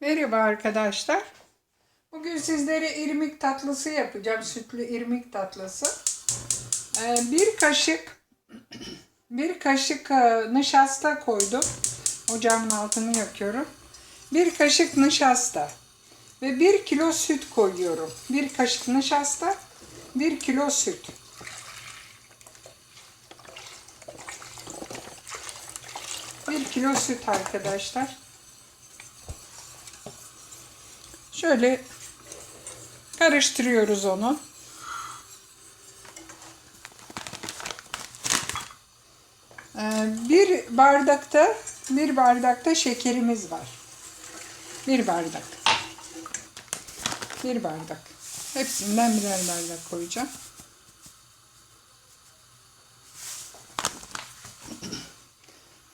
Merhaba arkadaşlar. Bugün sizlere irmik tatlısı yapacağım. Sütlü irmik tatlısı. Ee, bir kaşık bir kaşık e, nişasta koydum. Ocağımın altını yakıyorum. Bir kaşık nişasta ve bir kilo süt koyuyorum. Bir kaşık nişasta, bir kilo süt. Bir kilo süt arkadaşlar. Şöyle karıştırıyoruz onu. Ee, Bir bardakta bir bardakta şekerimiz var. Bir bardak. Bir bardak. Hepsinden birer bardak koyacağım.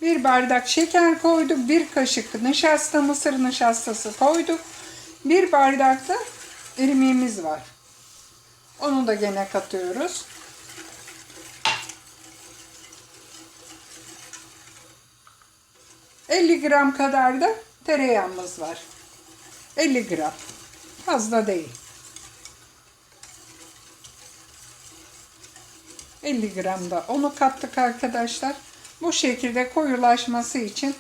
Bir bardak şeker koyduk. Bir kaşık nişasta, mısır nişastası koyduk. Bir bardak da irmiğimiz var. Onu da gene katıyoruz. ...50 gram kadar da tereyağımız var. 50 gram. Fazla değil. 50 gram da onu kattık arkadaşlar. Bu şekilde koyulaşması için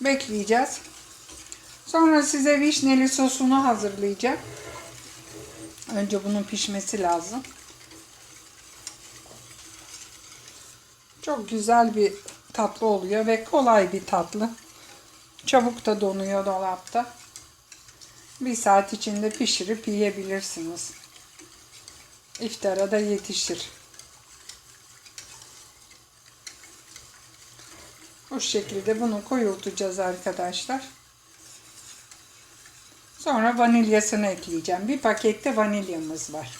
bekleyeceğiz. Sonra size vişneli sosunu hazırlayacağım. Önce bunun pişmesi lazım. Çok güzel bir tatlı oluyor ve kolay bir tatlı. Çabuk da donuyor dolapta. Bir saat içinde pişirip yiyebilirsiniz. İftara da yetişir. Bu şekilde bunu koyultacağız arkadaşlar. Sonra vanilyasını ekleyeceğim. Bir pakette vanilyamız var.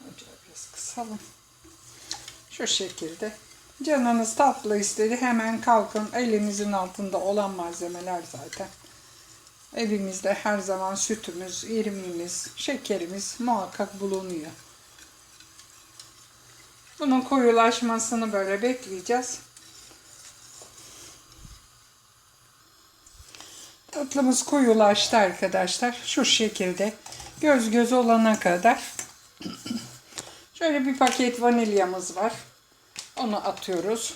Ocağı biraz kısalım. Şu şekilde. Canınız tatlı istedi. Hemen kalkın. Elinizin altında olan malzemeler zaten. Evimizde her zaman sütümüz, irmiğimiz, şekerimiz muhakkak bulunuyor. Bunun koyulaşmasını böyle bekleyeceğiz. Tatlımız koyulaştı arkadaşlar. Şu şekilde göz göz olana kadar. Şöyle bir paket vanilyamız var. Onu atıyoruz.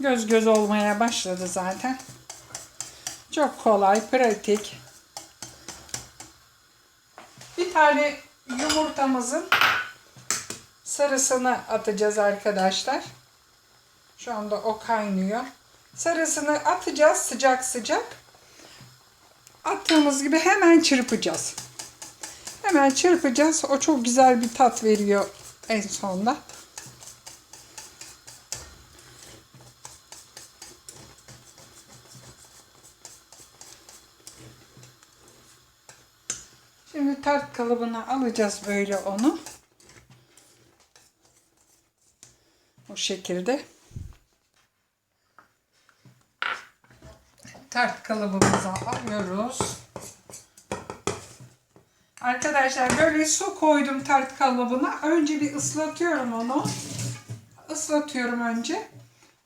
Göz göz olmaya başladı zaten. Çok kolay, pratik. Bir tane yumurtamızın sarısını atacağız arkadaşlar. Şu anda o kaynıyor. Sarısını atacağız sıcak sıcak. Attığımız gibi hemen çırpacağız. Hemen çırpacağız. O çok güzel bir tat veriyor en sonda. Şimdi tart kalıbına alacağız böyle onu. Bu şekilde. Tart kalıbımıza alıyoruz. Arkadaşlar böyle su koydum tart kalıbına. Önce bir ıslatıyorum onu. Islatıyorum önce.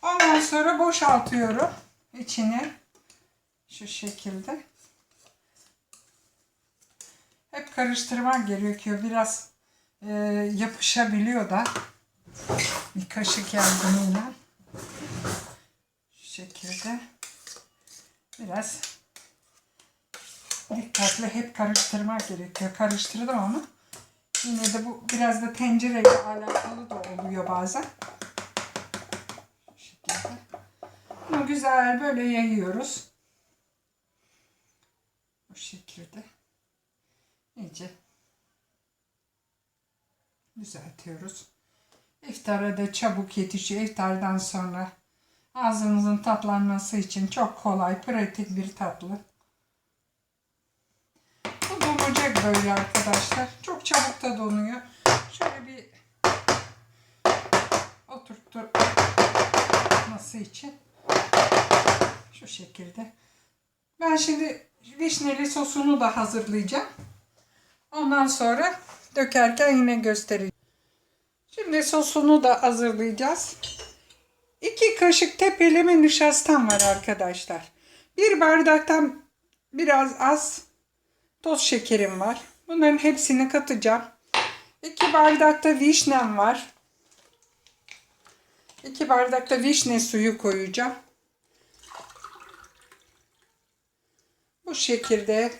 Ondan sonra boşaltıyorum içine. Şu şekilde. Hep karıştırmak gerekiyor. Biraz e, yapışabiliyor da. Bir kaşık yardımıyla. Şu şekilde. Biraz dikkatli hep karıştırmak gerekiyor. Karıştırdım ama yine de bu biraz da tencereyle alakalı da oluyor bazen. Bunu güzel böyle yayıyoruz. Bu şekilde. iyice düzeltiyoruz. İftara da çabuk yetişiyor. İftardan sonra Ağzınızın tatlanması için çok kolay, pratik bir tatlı. Bu donacak böyle arkadaşlar. Çok çabuk da donuyor. Şöyle bir oturtması için şu şekilde. Ben şimdi vişneli sosunu da hazırlayacağım. Ondan sonra dökerken yine göstereceğim. Şimdi sosunu da hazırlayacağız. 2 kaşık tepeleme nişastam var arkadaşlar. Bir bardaktan biraz az toz şekerim var. Bunların hepsini katacağım. 2 bardakta vişnem var. 2 bardakta vişne suyu koyacağım. Bu şekilde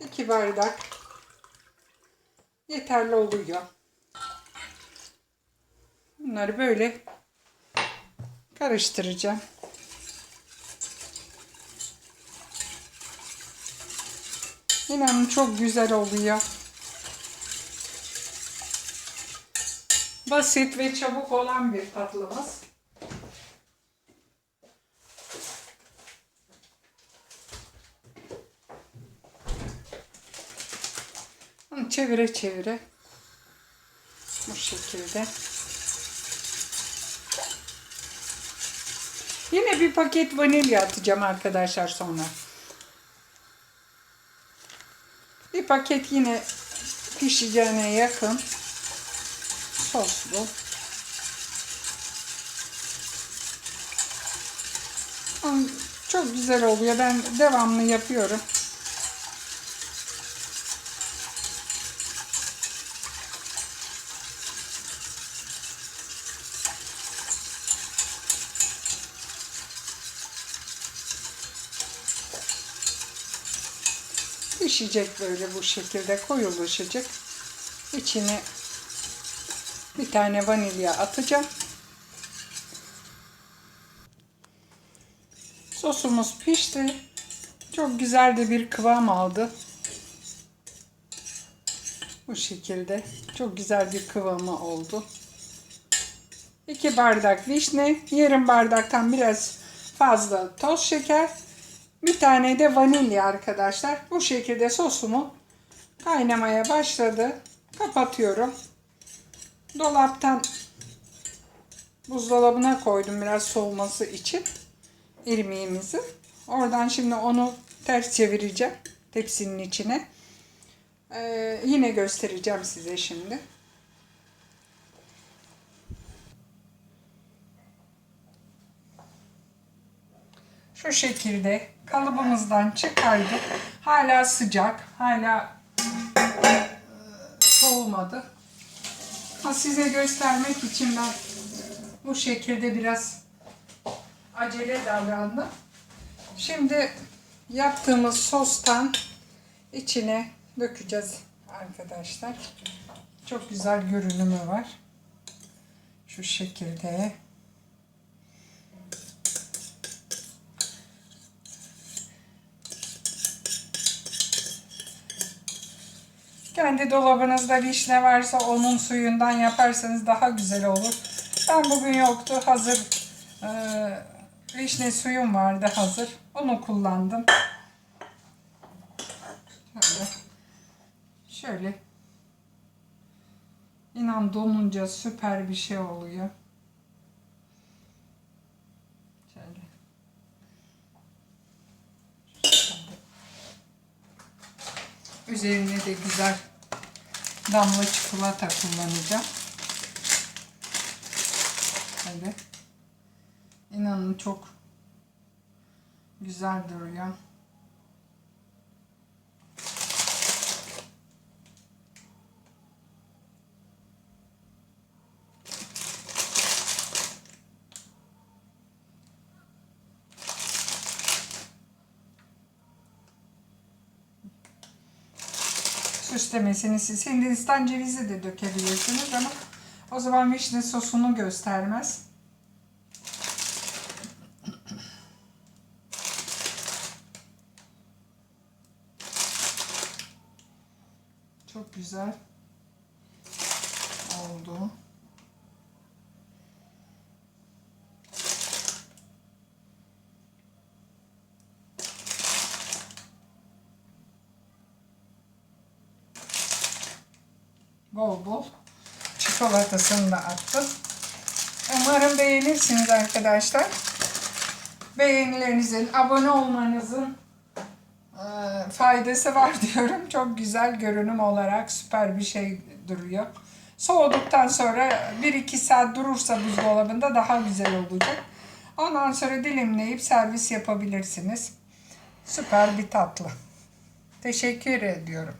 2 bardak yeterli oluyor. Bunları böyle karıştıracağım. İnanın çok güzel oluyor. Basit ve çabuk olan bir tatlımız. Onu çevire çevire bu şekilde. Yine bir paket vanilya atacağım arkadaşlar sonra. Bir paket yine pişeceğine yakın soslu. Ama Çok güzel oluyor. Ben devamlı yapıyorum. Pişecek böyle bu şekilde koyulaşacak. İçine bir tane vanilya atacağım. Sosumuz pişti. Çok güzel de bir kıvam aldı. Bu şekilde. Çok güzel bir kıvamı oldu. 2 bardak vişne, yarım bardaktan biraz fazla toz şeker, bir tane de vanilya arkadaşlar. Bu şekilde sosumu kaynamaya başladı. Kapatıyorum. Dolaptan buzdolabına koydum biraz soğuması için irmiğimizi. Oradan şimdi onu ters çevireceğim tepsinin içine. Ee, yine göstereceğim size şimdi. Şu şekilde kalıbımızdan çıkardık. Hala sıcak. Hala e, soğumadı. Ha, size göstermek için ben bu şekilde biraz acele davrandım. Şimdi yaptığımız sostan içine dökeceğiz arkadaşlar. Çok güzel görünümü var. Şu şekilde. Kendi dolabınızda vişne varsa onun suyundan yaparsanız daha güzel olur. Ben bugün yoktu. Hazır e, vişne suyum vardı hazır. Onu kullandım. Şöyle. Şöyle. İnan donunca süper bir şey oluyor. Şöyle. Üzerine de güzel damla çikolata kullanacağım. Böyle. İnanın çok güzel duruyor. Süslemesini siz Hindistan cevizi de dökebilirsiniz ama o zaman vişne sosunu göstermez. Çok güzel oldu. Bol bol çikolatasını da attım. Umarım beğenirsiniz arkadaşlar. Beğenilerinizin, abone olmanızın e, faydası var diyorum. Çok güzel görünüm olarak süper bir şey duruyor. Soğuduktan sonra 1-2 saat durursa buzdolabında daha güzel olacak. Ondan sonra dilimleyip servis yapabilirsiniz. Süper bir tatlı. Teşekkür ediyorum.